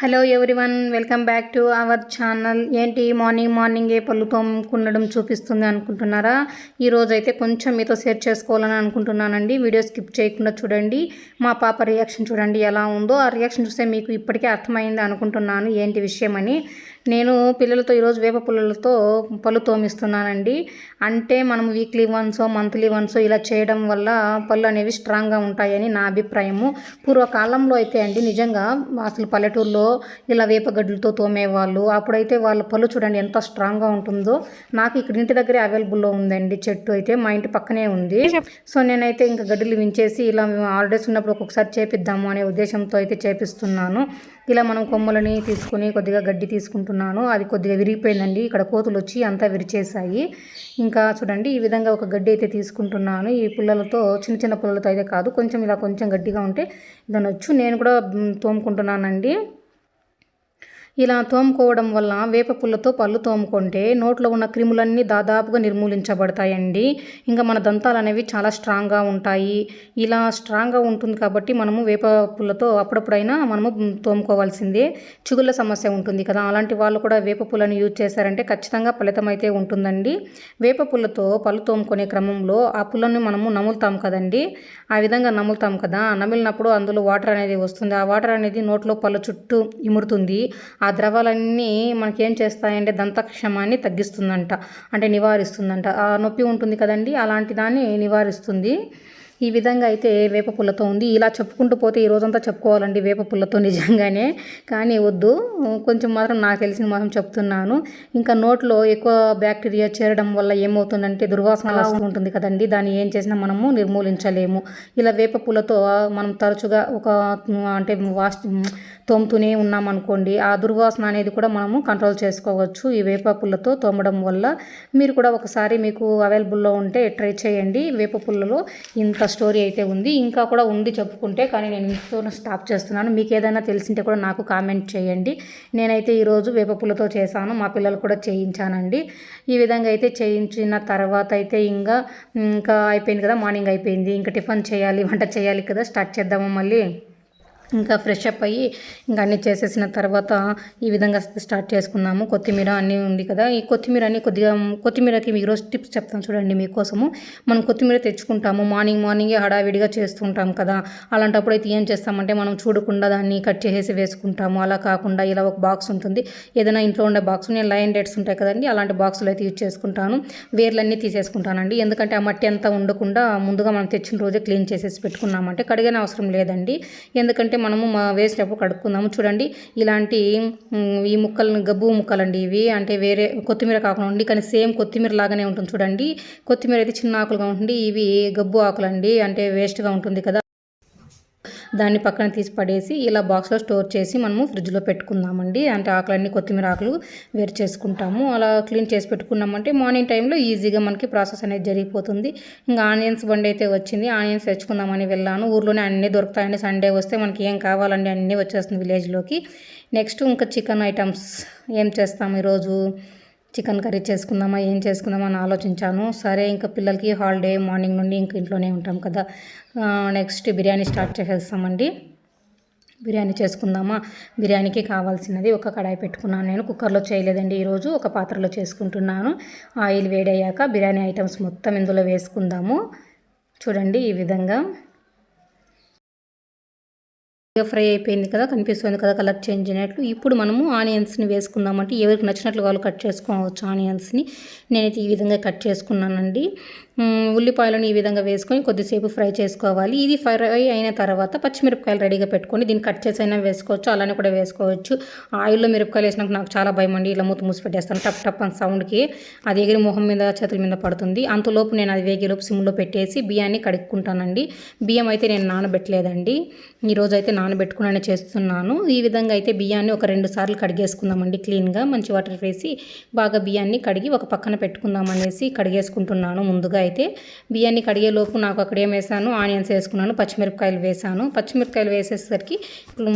Hello everyone welcome back to our channel ఏంటి? Morning మార్నింగే పళ్ళు తోముకుండడం చూపిస్తుంది అనుకుంటున్నారా? ఈరోజు అయితే కొంచెం మీతో షేర్ చేసుకోవాలని అనుకుంటున్నానండి. వీడియో స్కిప్ చేయకుండా చూడండి. మా పాప రియాక్షన్ చూడండి ఎలా ఉందో. ఆ రియాక్షన్ చూస్తే మీకు ఇప్పటికే అర్థమైంది అనుకుంటున్నాను. ఏంటి విషయం అని నేను పిల్లలతో ఈరోజు వేప పుల్లలతో పళ్ళు తోమిస్తున్నానండి. అంటే మనం వీక్లీ వన్స్ మంత్లీ వన్స్ ఇలా చేయడం వల్ల పళ్ళు అనేవి స్ట్రాంగ్గా ఉంటాయని నా అభిప్రాయము. పూర్వకాలంలో అయితే అండి నిజంగా అసలు పల్లెటూరులో ఇలా వేపగడ్డలతో తోమేవాళ్ళు అప్పుడైతే వాళ్ళ పళ్ళు చూడండి ఎంత స్ట్రాంగ్గా ఉంటుందో. నాకు ఇక్కడ ఇంటి దగ్గరే అవైలబుల్లో ఉందండి చెట్టు అయితే మా ఇంటి పక్కనే ఉంది. సో నేనైతే ఇంకా గడ్డలు వించేసి ఇలా ఆల్రెడీస్ ఉన్నప్పుడు ఒక్కొక్కసారి చేపిద్దాము అనే ఉద్దేశంతో అయితే చేపిస్తున్నాను. ఇలా మనం కొమ్మలని తీసుకుని కొద్దిగా గడ్డి తీసుకుంటున్నాను. అది కొద్దిగా విరిగిపోయిందండి. ఇక్కడ కోతులు వచ్చి అంతా విరిచేసాయి ఇంకా చూడండి ఈ విధంగా ఒక గడ్డి అయితే తీసుకుంటున్నాను. ఈ పుల్లలతో చిన్న చిన్న పుల్లలతో అయితే కాదు. కొంచెం ఇలా కొంచెం గడ్డిగా ఉంటే దాని వచ్చు నేను కూడా తోముకుంటున్నానండి. ఇలా తోముకోవడం వల్ల వేప పుల్లతో పళ్ళు తోముకుంటే నోట్లో ఉన్న క్రిములన్నీ దాదాపుగా నిర్మూలించబడతాయండి. ఇంకా మన దంతాలు అనేవి చాలా స్ట్రాంగ్గా ఉంటాయి. ఇలా స్ట్రాంగ్గా ఉంటుంది కాబట్టి మనము వేప పుల్లతో అప్పుడప్పుడైనా మనము తోముకోవాల్సిందే. చిగుళ్ళ సమస్య ఉంటుంది కదా అలాంటి వాళ్ళు కూడా వేప పుల్లను యూజ్ చేశారంటే ఖచ్చితంగా ఫలితం అయితే ఉంటుందండి. వేప పుల్లతో పళ్ళు తోముకునే క్రమంలో ఆ పుల్లని మనము నములుతాం కదండి. ఆ విధంగా నములుతాం కదా నమిలినప్పుడు అందులో వాటర్ అనేది వస్తుంది. ఆ వాటర్ అనేది నోట్లో పళ్ళు చుట్టూ ఇమురుతుంది. ఆ ద్రవాలన్నీ మనకేం చేస్తాయంటే దంతక్షమాన్ని తగ్గిస్తుందంట అంటే నివారిస్తుందంట. ఆ నొప్పి ఉంటుంది కదండి అలాంటి దాన్ని నివారిస్తుంది. ఈ విధంగా అయితే వేప పుల్లతో ఉంది. ఇలా చెప్పుకుంటూ పోతే ఈ రోజంతా చెప్పుకోవాలండి వేప పుల్లతో నిజంగానే. కానీ వద్దు. కొంచెం మాత్రం నాకు తెలిసిన మాత్రం చెప్తున్నాను. ఇంకా నోట్లో ఎక్కువ బ్యాక్టీరియా చేరడం వల్ల ఏమవుతుందంటే దుర్వాసన వస్తూ ఉంటుంది కదండి. దాన్ని ఏం చేసినా మనము నిర్మూలించలేము. ఇలా వేప పుల్లతో మనం తరచుగా ఒక అంటే వాష్ తోముతూనే ఉన్నాం అనుకోండి ఆ దుర్వాసన అనేది కూడా మనము కంట్రోల్ చేసుకోవచ్చు. ఈ వేప పుల్లతో తోమడం వల్ల మీరు కూడా ఒకసారి మీకు అవైలబుల్లో ఉంటే ట్రై చేయండి. వేప పుల్లలో ఇంత స్టోరీ అయితే ఉంది. ఇంకా కూడా ఉంది చెప్పుకుంటే కానీ నేను ఇంట్లో స్టాప్ చేస్తున్నాను. మీకు ఏదైనా తెలిసింటే కూడా నాకు కామెంట్ చేయండి. నేనైతే ఈరోజు వేపపుల్లతో చేశాను. మా పిల్లలు కూడా చేయించానండి. ఈ విధంగా అయితే చేయించిన తర్వాత అయితే ఇంకా ఇంకా అయిపోయింది కదా మార్నింగ్ అయిపోయింది. ఇంకా టిఫిన్ చేయాలి వంట చేయాలి కదా స్టార్ట్ చేద్దాము మళ్ళీ? ఇంకా ఫ్రెష్ అప్ అయ్యి ఇంకా అన్నీ చేసేసిన తర్వాత ఈ విధంగా స్టార్ట్ చేసుకున్నాము. కొత్తిమీర అన్నీ ఉంది కదా ఈ కొత్తిమీర అన్ని కొద్దిగా కొత్తిమీరకి మీకు రోజు టిప్స్ చెప్తాను చూడండి మీకోసము. మనం కొత్తిమీర తెచ్చుకుంటాము మార్నింగ్ మార్నింగే హడావిడిగా చేస్తుంటాం కదా. అలాంటప్పుడు అయితే ఏం చేస్తామంటే మనం చూడకుండా దాన్ని కట్ చేసేసి వేసుకుంటాము. అలా కాకుండా ఇలా ఒక బాక్స్ ఉంటుంది. ఏదైనా ఇంట్లో ఉండే బాక్స్ నేను లైన్ డేట్స్ ఉంటాయి కదండి అలాంటి బాక్సులు అయితే యూజ్ చేసుకుంటాను. వేర్లన్నీ తీసేసుకుంటానండి. ఎందుకంటే ఆ మట్టి అంతా ఉండకుండా ముందుగా మనం తెచ్చిన రోజే క్లీన్ చేసేసి పెట్టుకున్నామంటే కడిగిన అవసరం లేదండి. ఎందుకంటే మనము మా వేసినప్పుడు కడుక్కుందాము. చూడండి ఇలాంటి ఈ ముక్కలను గబ్బు ముక్కలండి ఇవి. అంటే వేరే కొత్తిమీర కాకుండా ఉండి కానీ సేమ్ కొత్తిమీర లాగానే ఉంటుంది చూడండి. కొత్తిమీర అయితే చిన్న ఆకులుగా ఉంటుంది. ఇవి గబ్బు ఆకులండి. అంటే వేస్ట్గా ఉంటుంది కదా. దాన్ని పక్కన తీసి పడేసి ఇలా బాక్స్లో స్టోర్ చేసి మనము ఫ్రిడ్జ్లో పెట్టుకుందామండి. అంటే ఆకులన్నీ కొత్తిమీర ఆకులు వేరు చేసుకుంటాము. అలా క్లీన్ చేసి పెట్టుకున్నామంటే మార్నింగ్ టైంలో ఈజీగా మనకి ప్రాసెస్ అనేది జరిగిపోతుంది. ఇంకా ఆనియన్స్ బండి అయితే వచ్చింది. ఆనియన్స్ తెచ్చుకుందామని వెళ్ళాను. ఊర్లోనే అన్నీ దొరుకుతాయండి. సండే వస్తే మనకి ఏం కావాలండి అన్నీ వచ్చేస్తుంది విలేజ్లోకి. నెక్స్ట్ ఇంకా చికెన్ ఐటమ్స్ ఏం చేస్తాం ఈరోజు? చికెన్ కర్రీ చేసుకుందామా ఏం చేసుకుందామా అని ఆలోచించాను. సరే ఇంకా పిల్లలకి హాలిడే మార్నింగ్ నుండి ఇంక ఇంట్లోనే ఉంటాం కదా. నెక్స్ట్ బిర్యానీ స్టార్ట్ చేసేస్తామండి. బిర్యానీ చేసుకుందామా? బిర్యానీకి కావాల్సినది ఒక కడాయి పెట్టుకున్నాను నేను. కుక్కర్లో చేయలేదండి ఈరోజు ఒక పాత్రలో చేసుకుంటున్నాను. ఆయిల్ వేడయ్యాక బిర్యానీ ఐటమ్స్ మొత్తం ఇందులో వేసుకుందాము. చూడండి ఈ విధంగా. ఫ్రై అయిపోయింది కదా కనిపిస్తుంది కదా కలర్ చేంజ్ అయినట్లు. ఇప్పుడు మనము ఆనియన్స్ని వేసుకుందామంటే ఎవరికి నచ్చినట్లు వాళ్ళు కట్ చేసుకోవచ్చు ఆనియన్స్ని నేనైతే ఈ విధంగా కట్ చేసుకున్నానండి. ఉల్లిపాయలను ఈ విధంగా వేసుకొని కొద్దిసేపు ఫ్రై చేసుకోవాలి. ఇది ఫ్రై అయిన తర్వాత పచ్చిమిరపకాయలు రెడీగా పెట్టుకొని దీన్ని కట్ చేసి అయినా వేసుకోవచ్చు అలానే కూడా వేసుకోవచ్చు. ఆయిల్లో మిరపకాయలు వేసినాక నాకు చాలా భయం అండి. ఇలా మూత మూసి పెట్టేస్తాను. టప్ టప్ అని సౌండ్కి అది ఎగిరి మొహం మీద చేతుల మీద పడుతుంది. అంతలోపు నేను అది వేగేలోపు సిమ్లో పెట్టేసి బియ్యాన్ని కడుక్కుంటానండి. బియ్యం అయితే నేను నానబెట్టలేదండి. ఈరోజు అయితే నానబెట్టుకునే చేస్తున్నాను. ఈ విధంగా అయితే బియ్యాన్ని ఒక రెండు సార్లు కడిగేసుకుందామండి క్లీన్గా. మంచి వాటర్ వేసి బాగా బియ్యాన్ని కడిగి ఒక పక్కన పెట్టుకుందాం అనేసి కడిగేసుకుంటున్నాను ముందుగా అయితే బియ్యాన్ని కడిగే లోపు నాకు అక్కడ ఏం వేసాను? ఆనియన్స్ వేసుకున్నాను పచ్చిమిరపకాయలు వేసాను. పచ్చిమిరపకాయలు వేసేసరికి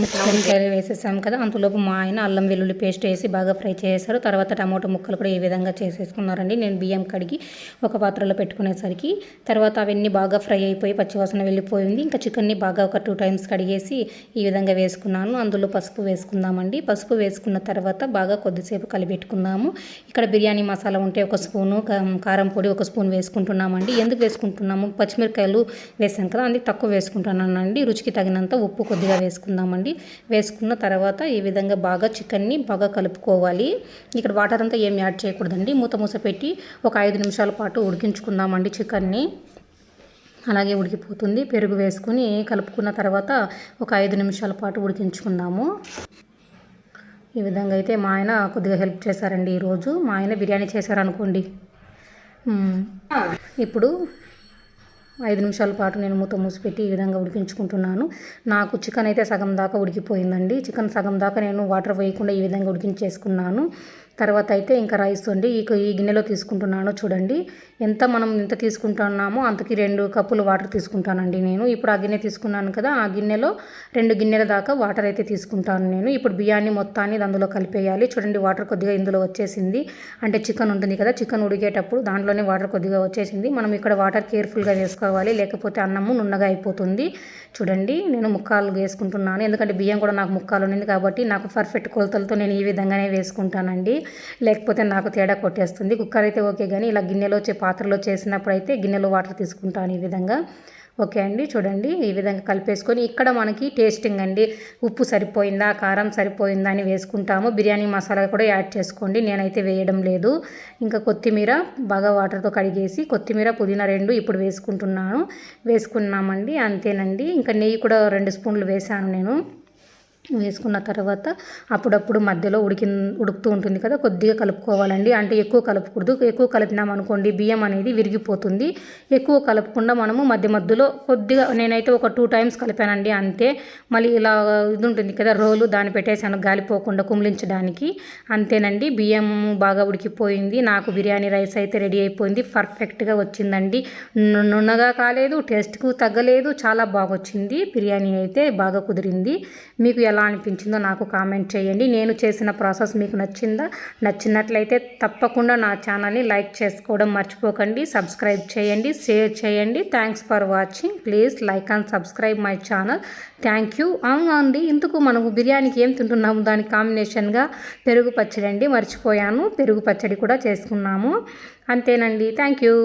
ముక్కలు వేసేసాము కదా అంతలోపు మా ఆయన అల్లం వెల్లుల్లి పేస్ట్ వేసి బాగా ఫ్రై చేశారు. తర్వాత టమాటో ముక్కలు కూడా ఈ విధంగా చేసేసుకున్నారండి. నేను బియ్యం కడిగి ఒక పాత్రలో పెట్టుకునేసరికి తర్వాత అవన్నీ బాగా ఫ్రై అయిపోయి పచ్చివాసన వెళ్ళిపోయింది. ఇంకా చికెన్ని బాగా ఒక టూ టైమ్స్ కడిగేసి ఈ విధంగా వేసుకున్నాను. అందులో పసుపు వేసుకుందామండి. పసుపు వేసుకున్న తర్వాత బాగా కొద్దిసేపు కలిపెట్టుకుందాము. ఇక్కడ బిర్యానీ మసాలా ఉంటే ఒక స్పూను కారం పొడి ఒక స్పూన్ వేసుకుంటున్నాను. వేసుకుంటున్నామండి ఎందుకు వేసుకుంటున్నాము? పచ్చిమిరకాయలు వేసాం కదా అందుకు తక్కువ వేసుకుంటున్నానండి రుచికి తగినంత ఉప్పు కొద్దిగా వేసుకుందామండి. వేసుకున్న తర్వాత ఈ విధంగా బాగా చికెన్ని బాగా కలుపుకోవాలి. ఇక్కడ వాటర్ అంతా ఏం యాడ్ చేయకూడదండి. మూత మూస పెట్టి ఒక ఐదు నిమిషాల పాటు ఉడికించుకుందామండి చికెన్ని. అలాగే ఉడికిపోతుంది. పెరుగు వేసుకుని కలుపుకున్న తర్వాత ఒక ఐదు నిమిషాల పాటు ఉడికించుకుందాము. ఈ విధంగా అయితే మా ఆయన కొద్దిగా హెల్ప్ చేశారండి ఈరోజు. మా ఆయన బిర్యానీ చేశారనుకోండి. ఇప్పుడు ఐదు నిమిషాల పాటు నేను మూత మూసిపెట్టి ఈ విధంగా ఉడికించుకుంటున్నాను. నాకు చికెన్ అయితే సగం దాకా ఉడికిపోయిందండి. చికెన్ సగం దాకా నేను వాటర్ వేయకుండా ఈ విధంగా ఉడికించేసుకున్నాను. తర్వాత అయితే ఇంకా రైస్ అండి ఈ ఈ గిన్నెలో తీసుకుంటున్నాను చూడండి. ఎంత మనం ఎంత తీసుకుంటున్నామో అంతకి రెండు కప్పులు వాటర్ తీసుకుంటానండి నేను. ఇప్పుడు ఆ గిన్నె తీసుకున్నాను కదా ఆ గిన్నెలో రెండు గిన్నెల దాకా వాటర్ అయితే తీసుకుంటాను నేను. ఇప్పుడు బియ్యాన్ని మొత్తాన్ని అందులో కలిపేయాలి. చూడండి వాటర్ కొద్దిగా ఇందులో వచ్చేసింది. అంటే చికెన్ ఉంటుంది కదా చికెన్ ఉడికేటప్పుడు దాంట్లోనే వాటర్ కొద్దిగా వచ్చేసింది. మనం ఇక్కడ వాటర్ కేర్ఫుల్గా వేసుకోవాలి లేకపోతే అన్నము నున్నగా అయిపోతుంది. చూడండి నేను ముక్కాలు వేసుకుంటున్నాను. ఎందుకంటే బియ్యం కూడా నాకు ముక్కాలు ఉంది కాబట్టి నాకు పర్ఫెక్ట్ కొలతలతో నేను ఈ విధంగానే వేసుకుంటానండి. లేకపోతే నాకు తేడా కొట్టేస్తుంది. కుక్కర్ అయితే ఓకే కానీ ఇలా గిన్నెలో చే పాత్రలో చేసినప్పుడు అయితే గిన్నెలో వాటర్ తీసుకుంటాను ఈ విధంగా. ఓకే అండి చూడండి. ఈ విధంగా కలిపేసుకొని ఇక్కడ మనకి టేస్టింగ్ అండి. ఉప్పు సరిపోయిందా కారం సరిపోయిందా అని వేసుకుంటాము. బిర్యానీ మసాలా కూడా యాడ్ చేసుకోండి. నేనైతే వేయడం లేదు. ఇంకా కొత్తిమీర బాగా వాటర్తో కడిగేసి కొత్తిమీర పుదీనా రెండు ఇప్పుడు వేసుకుంటున్నాను. వేసుకున్నామండి అంతేనండి. ఇంకా నెయ్యి కూడా రెండు స్పూన్లు వేసాను నేను. వేసుకున్న తర్వాత అప్పుడప్పుడు మధ్యలో ఉడికి ఉడుకుతూ ఉంటుంది కదా కొద్దిగా కలుపుకోవాలండి. అంటే ఎక్కువ కలపకూడదు. ఎక్కువ కలిపినామనుకోండి బియ్యం అనేది విరిగిపోతుంది. ఎక్కువ కలపకుండా మనము మధ్య మధ్యలో కొద్దిగా నేనైతే ఒక టూ టైమ్స్ కలిపానండి అంతే. మళ్ళీ ఇలా ఇది ఉంటుంది కదా రోలు దాన్ని పెట్టేసాను గాలిపోకుండా కుమిలించడానికి. అంతేనండి బియ్యం బాగా ఉడికిపోయింది. నాకు బిర్యానీ రైస్ అయితే రెడీ అయిపోయింది. పర్ఫెక్ట్గా వచ్చిందండి. నున్నగా కాలేదు టేస్ట్కు తగ్గలేదు. చాలా బాగా వచ్చింది బిర్యానీ అయితే బాగా కుదిరింది. మీకు ఎలా అనిపించిందో నాకు కామెంట్ చేయండి. నేను చేసిన ప్రాసెస్ మీకు నచ్చిందా? నచ్చినట్లయితే తప్పకుండా నా ఛానల్ని లైక్ చేసుకోవడం మర్చిపోకండి. సబ్స్క్రైబ్ చేయండి షేర్ చేయండి. Thanks for watching. Please like and subscribe my channel. Thank you. అవునండి ఇందుకు మనము బిర్యానీకి ఏం తింటున్నాము? దాని కాంబినేషన్గా పెరుగు పచ్చడి అండి మర్చిపోయాను. పెరుగు పచ్చడి కూడా చేసుకున్నాము. అంతేనండి. Thank you.